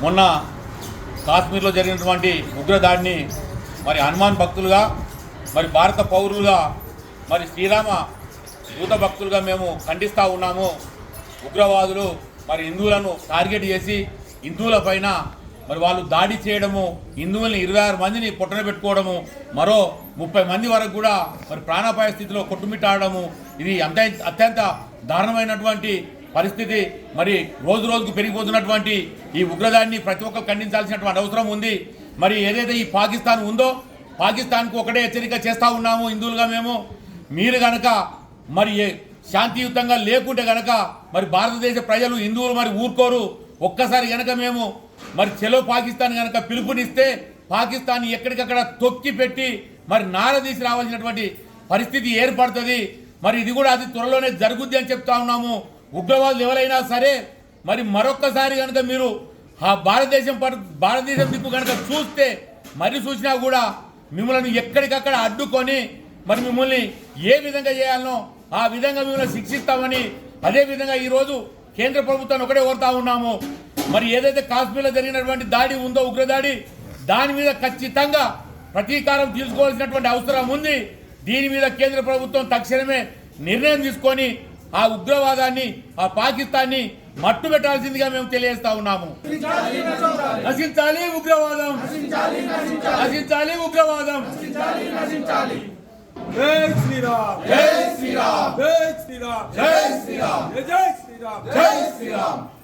మొన్న కాశ్మీర్లో జరిగినటువంటి ఉగ్రదాడిని మరి హనుమాన్ భక్తులుగా మరి భారత పౌరులుగా మరి శ్రీరామ దూత భక్తులుగా మేము ఖండిస్తూ ఉన్నాము. ఉగ్రవాదులు మరి హిందువులను టార్గెట్ చేసి హిందువుల పైన మరి వాళ్ళు దాడి చేయడము హిందువుల్ని ఇరవై ఆరు మందిని పొట్టన పెట్టుకోవడము మరో ముప్పై మంది వరకు కూడా మరి ప్రాణాపాయ స్థితిలో కొట్టుమిట్టాడము ఇది అంత అత్యంత దారుణమైనటువంటి పరిస్థితి మరి రోజు రోజుకు పెరిగిపోతున్నటువంటి ఈ ఉగ్రదాడిని ప్రతి ఒక్కరు ఖండించాల్సినటువంటి అవసరం ఉంది. మరి ఏదైతే ఈ పాకిస్తాన్ ఉందో పాకిస్తాన్కు ఒకటే హెచ్చరిక చేస్తూ ఉన్నాము హిందువులుగా మేము. మీరు గనక మరి శాంతియుతంగా లేకుంటే గనక మరి భారతదేశ ప్రజలు హిందువులు మరి ఊరుకోరు. ఒక్కసారి గనక మేము మరి చెలో పాకిస్తాన్ గనక పిలుపునిస్తే పాకిస్తాన్ ఎక్కడికక్కడ తొక్కి పెట్టి మరి నారదీసి రావాల్సినటువంటి పరిస్థితి ఏర్పడుతుంది. మరి ఇది కూడా అది త్వరలోనే జరుగుద్ది అని చెప్తా ఉన్నాము. ఉగ్రవాదులు ఎవరైనా సరే మరి మరొక్కసారి కనుక మీరు ఆ భారతదేశం భారతదేశం దిక్కు కనుక చూస్తే మరి చూసినా కూడా మిమ్మల్ని ఎక్కడికక్కడ అడ్డుకొని మరి మిమ్మల్ని ఏ విధంగా చేయాలనో ఆ విధంగా మిమ్మల్ని శిక్షిస్తామని అదే విధంగా ఈరోజు కేంద్ర ప్రభుత్వాన్ని ఒకటే కోరుతా ఉన్నాము. మరి ఏదైతే కాశ్మీర్లో జరిగినటువంటి దాడి ఉందో ఉగ్రదాడి దాని మీద ఖచ్చితంగా ప్రతీకారం తీసుకోవాల్సినటువంటి అవసరం ఉంది. దీని మీద కేంద్ర ప్రభుత్వం తక్షణమే నిర్ణయం తీసుకొని ఆ ఉగ్రవాదాన్ని ఆ పాకిస్తాన్ని మట్టు పెట్టాల్సిందిగా మేము తెలియజేస్తా ఉన్నాము. నశించాలి ఉగ్రవాదం. నశించాలి ఉగ్రవాదం. జై శ్రీరామ్. జై శ్రీరామ్. జై శ్రీరామ్. జై శ్రీరామ్. జై శ్రీరామ్. జై శ్రీరామ్.